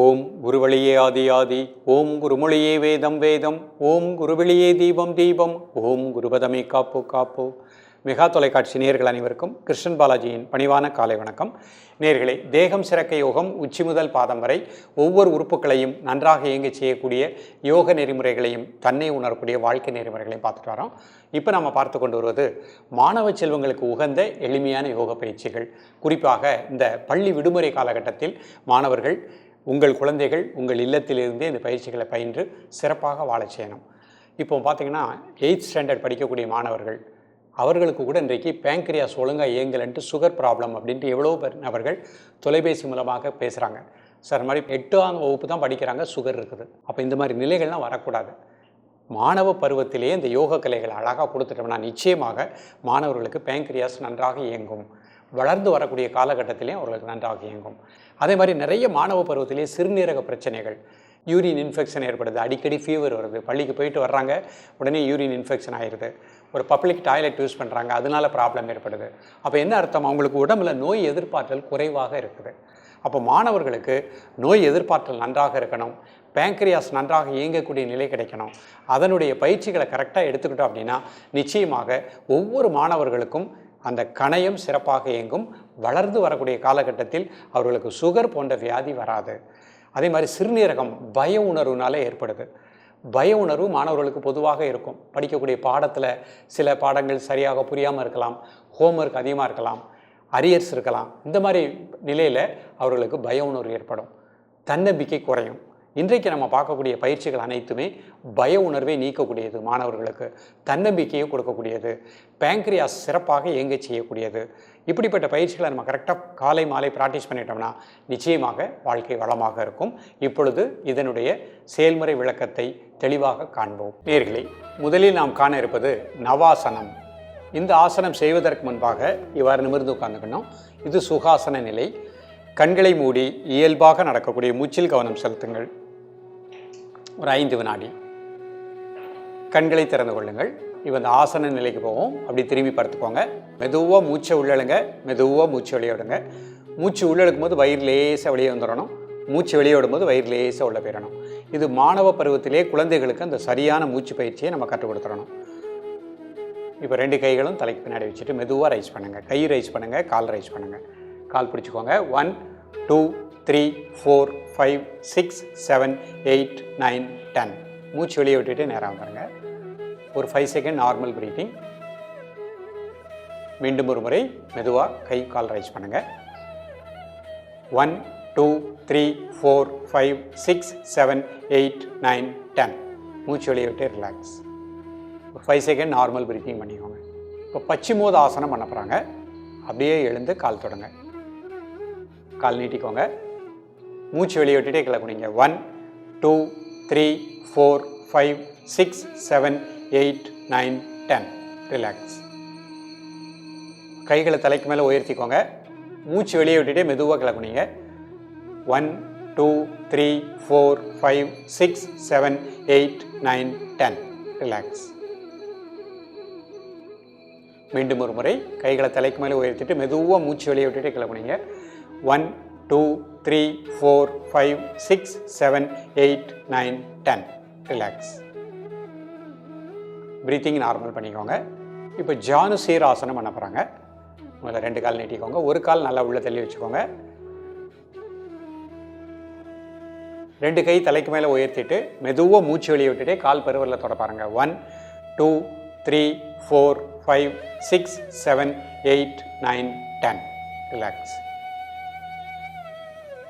ஓம் குருவழியே ஆதி ஆதி ஓம் குருமொழியே வேதம் வேதம் ஓம் குருவெளியே தீபம் தீபம் ஓம் குருபதமே காப்பு காப்பு. மெகா தொலைக்காட்சி நேர்கள் அனைவருக்கும் கிருஷ்ணன் பாலாஜியின் பணிவான காலை வணக்கம். நேர்களே தேகம் சிறக்க யோகம் உச்சி முதல் பாதம் வரை ஒவ்வொரு உறுப்புகளையும் நன்றாக இயங்கச் செய்யக்கூடிய யோக நெறிமுறைகளையும் தன்னை உணரக்கூடிய வாழ்க்கை நெறிமுறைகளையும் பார்த்துட்டு வரோம். இப்போ நம்ம பார்த்து கொண்டு வருவது மாணவ செல்வங்களுக்கு உகந்த எளிமையான யோக பயிற்சிகள். குறிப்பாக இந்த பள்ளி விடுமுறை காலகட்டத்தில் மாணவர்கள் உங்கள் குழந்தைகள் உங்கள் இல்லத்திலிருந்தே இந்த பயிற்சிகளை பயின்று சிறப்பாக வாழச் செய்யணும். இப்போ பார்த்தீங்கன்னா எயித் ஸ்டாண்டர்ட் படிக்கக்கூடிய மாணவர்கள் அவர்களுக்கு கூட இன்றைக்கு பேங்க்ரியாஸ் ஒழுங்காக இயங்கலன்ட்டு சுகர் ப்ராப்ளம் அப்படின்ட்டு எவ்வளோ பேர் நபர்கள் தொலைபேசி மூலமாக பேசுகிறாங்க சார் இந்த மாதிரி எட்டாம் வகுப்பு தான் படிக்கிறாங்க சுகர் இருக்குது. அப்போ இந்த மாதிரி நிலைகள்லாம் வரக்கூடாது. மாணவ பருவத்திலேயே இந்த யோக கலைகளை அழகாக கொடுத்துட்டோம்னா நிச்சயமாக மாணவர்களுக்கு பேங்க்ரியாஸ் நன்றாக இயங்கும். வளர்ந்து வரக்கூடிய காலகட்டத்திலையும் அவர்களுக்கு நன்றாக இயங்கும். அதே மாதிரி நிறைய மாணவ பருவத்திலேயே சிறுநீரக பிரச்சனைகள் யூரின் இன்ஃபெக்ஷன் ஏற்படுது. அடிக்கடி ஃபீவர் வருது. பள்ளிக்கு போயிட்டு வர்றாங்க உடனே யூரின் இன்ஃபெக்ஷன் ஆயிடுது ஒரு பப்ளிக் டாய்லெட் யூஸ் பண்ணுறாங்க அதனால ப்ராப்ளம் ஏற்படுது. அப்போ என்ன அர்த்தம்? அவங்களுக்கு உடம்புல நோய் எதிர்ப்பாற்றல் குறைவாக இருக்குது. அப்போ மாணவர்களுக்கு நோய் எதிர்ப்பாற்றல் நன்றாக இருக்கணும். பேங்க்ரியாஸ் நன்றாக இயங்கக்கூடிய நிலை கிடைக்கணும். அதனுடைய பயிற்சிகளை கரெக்டாக எடுத்துக்கிட்டோம் அப்படின்னா நிச்சயமாக ஒவ்வொரு மாணவர்களுக்கும் அந்த கணையம் சிறப்பாக இயங்கும். வளர்ந்து வரக்கூடிய காலகட்டத்தில் அவர்களுக்கு சுகர் போன்ற வியாதி வராது. அதே மாதிரி சிறுநீரகம் பய உணர்வுனால ஏற்படுது. பய உணர்வு மாணவர்களுக்கு பொதுவாக இருக்கும். படிக்கக்கூடிய பாடத்தில் சில பாடங்கள் சரியாக புரியாமல் இருக்கலாம். ஹோம்ஒர்க் அதிகமாக இருக்கலாம். அரியர்ஸ் இருக்கலாம். இந்த மாதிரி நிலையில் அவர்களுக்கு பய உணர்வு ஏற்படும். தன்னம்பிக்கை குறையும். இன்றைக்கு நம்ம பார்க்கக்கூடிய பயிற்சிகள் அனைத்துமே பய உணர்வை நீக்கக்கூடியது மாணவர்களுக்கு தன்னம்பிக்கையை கொடுக்கக்கூடியது பேங்க்ரியாஸ் சிறப்பாக இயங்க செய்யக்கூடியது. இப்படிப்பட்ட பயிற்சிகளை நம்ம கரெக்டாக காலை மாலை ப்ராக்டிஸ் பண்ணிட்டோம்னா நிச்சயமாக வாழ்க்கை வளமாக இருக்கும். இப்பொழுது இதனுடைய செயல்முறை விளக்கத்தை தெளிவாக காண்போம். நேர்களை முதலில் நாம் காண இருப்பது நவாசனம். இந்த ஆசனம் செய்வதற்கு முன்பாக இவ்வாறு நிமிர்ந்து உட்காந்துக்கணும் இது சுகாசன நிலை. கண்களை மூடி இயல்பாக நடக்கக்கூடிய மூச்சில் கவனம் செலுத்துங்கள். ஒரு ஐந்து வினாடி. கண்களை திறந்து கொள்ளுங்கள். இப்போ இந்த ஆசன நிலைக்கு போவோம். அப்படி திரும்பி படுத்துக்கோங்க மெதுவாக மூச்சை உள்ளழுங்க மெதுவாக மூச்சு வெளியே விடுங்க. மூச்சு உள்ளெழுக்கும் போது வயிறு லேசாக வெளியே வந்துடணும். மூச்சு வெளியே விடும்போது வயிறு லேசாக உள்ள போயிடணும். இது மாணவ பருவத்திலே குழந்தைகளுக்கு அந்த சரியான மூச்சு பயிற்சியை நம்ம கற்றுக் கொடுத்துடணும். இப்போ ரெண்டு கைகளும் தலைக்கு பின்னாடி வச்சுட்டு மெதுவாக ரைஸ் பண்ணுங்கள் கை ரைஸ் பண்ணுங்கள் கால் ரைஸ் பண்ணுங்கள் கால் பிடிச்சிக்கோங்க. One two three four five six seven eight nine ten மூச்சு வெளியே விட்டுட்டு நேராக பாருங்க. ஒரு ஃபைவ் செகண்ட் நார்மல் ப்ரீத்திங் மீண்டும் ஒரு முறை மெதுவாக கை கால் ரைஸ் பண்ணுங்கள் one two three four five six seven eight nine ten மூச்சு வெளியே விட்டு ரிலாக்ஸ் ஒரு ஃபைவ் செகண்ட் நார்மல் ப்ரீத்திங் பண்ணிக்கோங்க. இப்போ பச்சிமோத ஆசனம் பண்ண போகிறாங்க அப்படியே எழுந்து கால் தொடங்க. கால் நீட்டிக்கோங்க. மூச்சு வெளியே விட்டுட்டே one two three four five six seven eight nine ten relax கைகளை தலைக்கு மேலே உயர்த்திக்கோங்க. மூச்சு வெளியே விட்டுட்டே மெதுவாக கீழே one two three four five six seven eight nine ten relax மீண்டும் ஒரு முறை கைகளை தலைக்கு மேலே உயர்த்திட்டு மெதுவாக மூச்சு வெளியே விட்டுட்டு கிளம்புனீங்க. One two three four five six seven eight nine ten. Relax breathing normal பண்ணிக்கோங்க. இப்போ ஜானு சீராசனம் பண்ண போகிறாங்க முதல்ல ரெண்டு கால் நீட்டிக்கோங்க. ஒரு கால் நல்லா உள்ளே தள்ளி வச்சுக்கோங்க. ரெண்டு கை தலைக்கு மேலே உயர்த்திட்டு மெதுவாக மூச்சு வெளியே விட்டுட்டு கால் பருவரில் தொடப்பாருங்க one two three four five six seven eight nine ten relax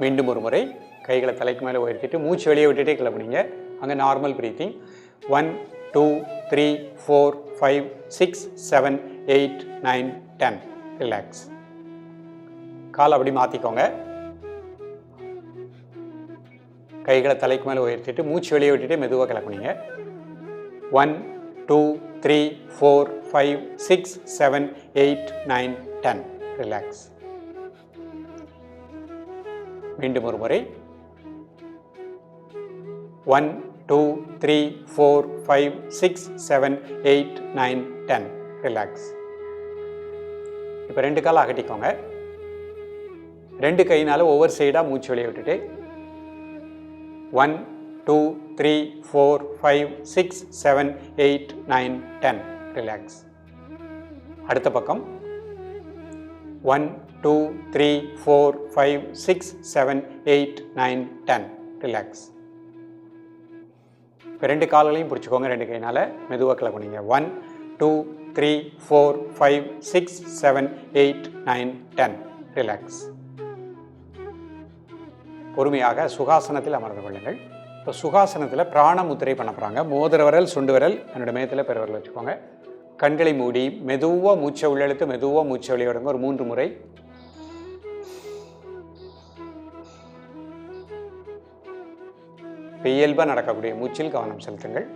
மீண்டும் ஒரு முறை கைகளை தலைக்கு மேலே உயர்த்திட்டு மூச்சு வெளியே விட்டுட்டே கிளம்புனீங்க. அங்கே normal breathing one two three four five six seven eight nine ten relax கால் அப்படி மாற்றிக்கோங்க கைகளை தலைக்கு மேலே உயர்த்திட்டு மூச்சு வெளியே விட்டுட்டு மெதுவாக கிளம்புனீங்க. One two three four five six seven eight nine ten relax மீண்டும் ஒரு முறை. One two three four five six seven eight nine ten relax இப்போ ரெண்டு கால் அகட்டிக்கோங்க. ரெண்டு கையினால ஒவ்வொரு சைடாக மூச்சு வெளியே விட்டுட்டு. One two three four five six seven eight nine ten relax அடுத்த பக்கம். One two three four five six seven eight nine ten. Relax இப்போ ரெண்டு கால்களையும் பிடிச்சிக்கோங்க ரெண்டு கையினால் மெதுவாக கிளம்புனீங்க. One two three four five six seven eight nine ten. Relax பொறுமையாக சுகாசனத்தில் அமர்ந்து கொள்ளுங்கள். இப்போ சுகாசனத்தில் பிராண முத்திரை பண்ண போகிறாங்க மோதிர விரல் சுண்டு விரல் என்னோட மேத்தில் பெருவரல் வச்சுக்கோங்க. கண்களை மூடி மெதுவாக மூச்சை உள்ளெழுத்து மெதுவாக மூச்சை வெளியிடுங்க ஒரு மூன்று முறை. இயல்பாக நடக்கக்கூடிய மூச்சில் கவனம் செலுத்துங்கள்.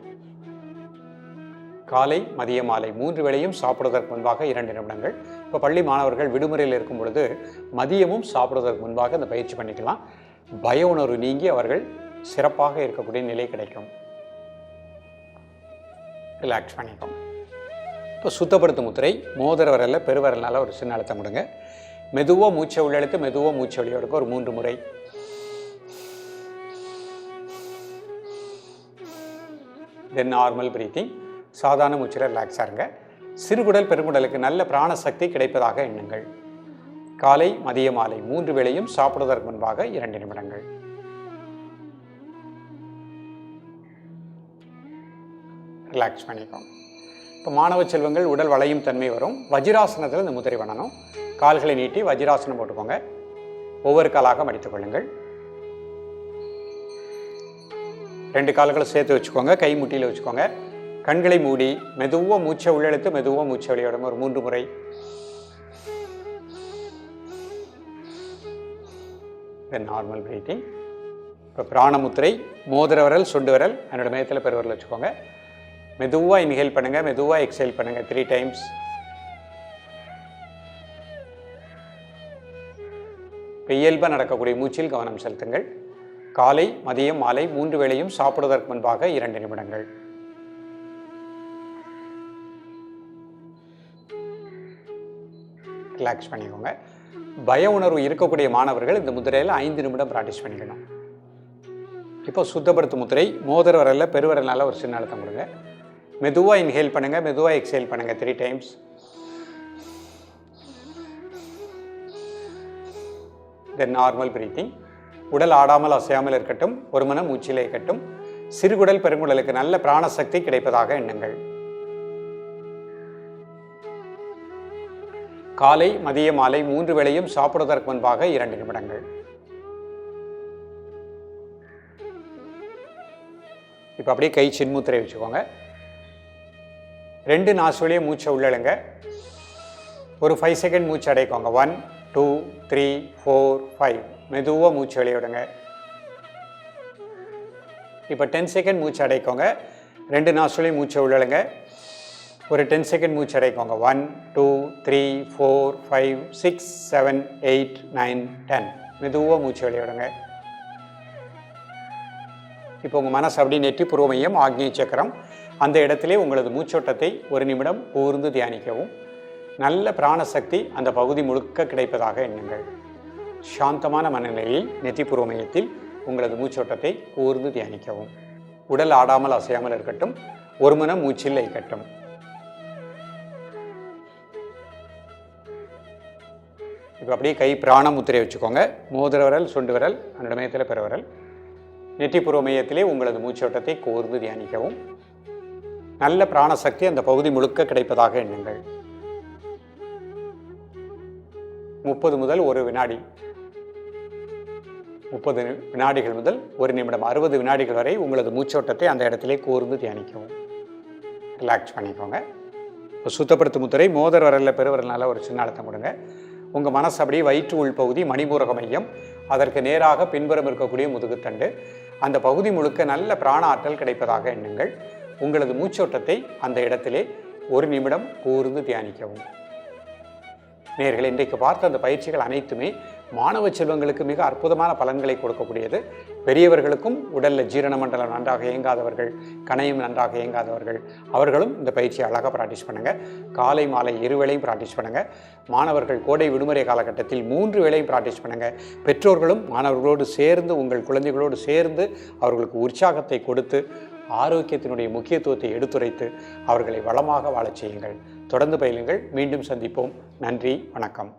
காலை மதிய மாலை மூன்று வேளையும் சாப்பிடுவதற்கு முன்பாக இரண்டு நிமிடங்கள். இப்போ பள்ளி மாணவர்கள் விடுமுறையில் இருக்கும் பொழுது மதியமும் சாப்பிடுவதற்கு முன்பாக இந்த பயிற்சி பண்ணிக்கலாம். பய உணர்வு நீங்கி அவர்கள் சிறப்பாக இருக்கக்கூடிய நிலை கிடைக்கும். ரிலாக்ஸ் பண்ணிக்கோங்க. இப்போ சுத்தப்படுத்தும் முத்திரை மோதிர வரல பெருவரலால் ஒரு சின்ன அழுத்தம் கொடுங்க. மெதுவாக மூச்சை உள்ளெழுத்து மெதுவாக மூச்சை வெளியே ஒரு மூன்று முறை. தென் நார்மல் பிரீத்திங் சாதாரண மூச்சில் ரிலாக்ஸாக இருங்க. சிறுகுடல் பெருங்குடலுக்கு நல்ல பிராணசக்தி கிடைப்பதாக எண்ணுங்கள். காலை மதிய மாலை மூன்று வேளையும் சாப்பிடுவதற்கு முன்பாக இரண்டு நிமிடங்கள். ரிலாக்ஸ் பண்ணிக்கோங்க. இப்போ மாணவ செல்வங்கள் உடல் வளையும் தன்மை வரும். வஜிராசனத்தில் இந்த முதிரை பண்ணணும் கால்களை நீட்டி வஜிராசனம் போட்டுக்கோங்க. ஒவ்வொரு காலாக மடித்துக் கொள்ளுங்கள். ரெண்டு கால்களை சேர்த்து வச்சுக்கோங்க. கை முட்டியில் வச்சுக்கோங்க. கண்களை மூடி மெதுவாக மூச்சை உள்ளெழுத்து மெதுவாக மூச்சை வெளியிடுங்க ஒரு மூன்று முறை. நார்மல் பிரீத்திங் இப்போ பிராணமுத்திரை மோதிர விரல் சுண்டு விரல் என்னோட மேத்தில் பெருவரில் வச்சுக்கோங்க. மெதுவாக இன்ஹேல் பண்ணுங்கள் மெதுவாக எக்ஸேல் பண்ணுங்கள் த்ரீ டைம்ஸ் இயல்பாக நடக்கக்கூடிய மூச்சில் கவனம் செலுத்துங்கள். காலை மதியம் மாலை மூன்று வேளையும் சாப்பிடுவதற்கு முன்பாக இரண்டு நிமிடங்கள். ரிலாக்ஸ் பண்ணிக்கோங்க. பய உணர்வு இருக்கக்கூடிய மாணவர்கள் இந்த முதிரையில் ஐந்து நிமிடம் ப்ராக்டிஸ் பண்ணிக்கணும். இப்போ சுத்தப்படுத்தும் முத்திரை மோதிர வரல பெருவரலால் ஒரு சின்ன அழுத்தம் கொடுங்க. மெதுவாக இன்ஹேல் பண்ணுங்கள் மெதுவாக எக்ஸேல் பண்ணுங்கள் three times then normal breathing உடல் ஆடாமல் அசையாமல் இருக்கட்டும் ஒரு மனம் மூச்சிலே இருக்கட்டும். சிறுகுடல் பெருங்குடலுக்கு நல்ல பிராணசக்தி கிடைப்பதாக எண்ணுங்கள். காலை மதிய மாலை மூன்று வேளையும் சாப்பிடுவதற்கு முன்பாக இரண்டு நிமிடங்கள். இப்போ அப்படியே கை சின்முத்திரை வச்சுக்கோங்க. ரெண்டு நாசுவலியே மூச்சை உள்ளழுங்க ஒரு ஃபைவ் செகண்ட் மூச்சு அடைக்கோங்க. One two three four five மெதுவாக மூச்சு வெளியே விடுங்க. இப்போ டென் செகண்ட் மூச்சு அடைக்கோங்க. ரெண்டு நாசுலையும் மூச்சை உள்ளழுங்க ஒரு டென் செகண்ட் மூச்சு அடைக்கோங்க. One two three four five six seven eight nine ten மெதுவாக மூச்சு வெளியே விடுங்க. இப்போ உங்கள் மனசு அப்படி நெற்றி புருவ மையம் ஆக்னிய சக்கரம். அந்த இடத்திலே உங்களது மூச்சோட்டத்தை ஒரு நிமிடம் கூர்ந்து தியானிக்கவும். நல்ல பிராணசக்தி அந்த பகுதி முழுக்க கிடைப்பதாக எண்ணுங்கள். சாந்தமான மனநிலையில் நெற்றி மையத்தில் உங்களது மூச்சோட்டத்தை கூர்ந்து தியானிக்கவும். உடல் ஆடாமல் அசையாமல் இருக்கட்டும் ஒரு மனம் மூச்சில் இருக்கட்டும் இப்போ அப்படியே கை பிராண முத்திரை வச்சுக்கோங்க. மோதிர விரல் சுண்டு விரல் அந்த மையத்தில் விரல். நெற்றிப்புற மையத்திலே உங்களது மூச்சோட்டத்தை கோர்ந்து தியானிக்கவும். நல்ல பிராணசக்தி அந்த பகுதி முழுக்க கிடைப்பதாக எண்ணுங்கள். முப்பது முதல் ஒரு வினாடி. முப்பது வினாடிகள் முதல் ஒரு நிமிடம். அறுபது வினாடிகள் வரை உங்களது மூச்சோட்டத்தை அந்த இடத்திலே கூர்ந்து தியானிக்கவும். ரிலாக்ஸ் பண்ணிக்கோங்க. இப்போ சுத்தப்படுத்தும் முத்திரை மோதர் வரல பெருவரல்னால ஒரு சின்ன அழுத்தம் கொடுங்க. உங்கள் மனசு அப்படியே வயிற்று உள்பகுதி மணிபூரக மையம். அதற்கு நேராக பின்புறம் இருக்கக்கூடிய முதுகுத்தண்டு. அந்த பகுதி முழுக்க நல்ல பிராண ஆற்றல் கிடைப்பதாக எண்ணுங்கள். உங்களது மூச்சோட்டத்தை அந்த இடத்திலே ஒரு நிமிடம் கூர்ந்து தியானிக்கவும். நேர்கள் இன்றைக்கு பார்த்த அந்த பயிற்சிகள் அனைத்துமே மாணவ செல்வங்களுக்கு மிக அற்புதமான பலன்களை கொடுக்கக்கூடியது. பெரியவர்களுக்கும் உடலில் ஜீரண மண்டலம் நன்றாக இயங்காதவர்கள் கணையம் நன்றாக இயங்காதவர்கள் அவர்களும் இந்த பயிற்சியை அழகாக ப்ராக்டிஸ் பண்ணுங்கள் காலை மாலை இருவேளையும் ப்ராக்டிஸ் பண்ணுங்கள் மாணவர்கள் கோடை விடுமுறை காலகட்டத்தில் மூன்று வேளையும் ப்ராக்டிஸ் பண்ணுங்கள் பெற்றோர்களும் மாணவர்களோடு சேர்ந்து உங்கள் குழந்தைகளோடு சேர்ந்து அவர்களுக்கு உற்சாகத்தை கொடுத்து ஆரோக்கியத்தினுடைய முக்கியத்துவத்தை எடுத்துரைத்து அவர்களை வளமாக வாழச் செய்யுங்கள். தொடர்ந்து பயிலுங்கள். மீண்டும் சந்திப்போம். நன்றி. வணக்கம்.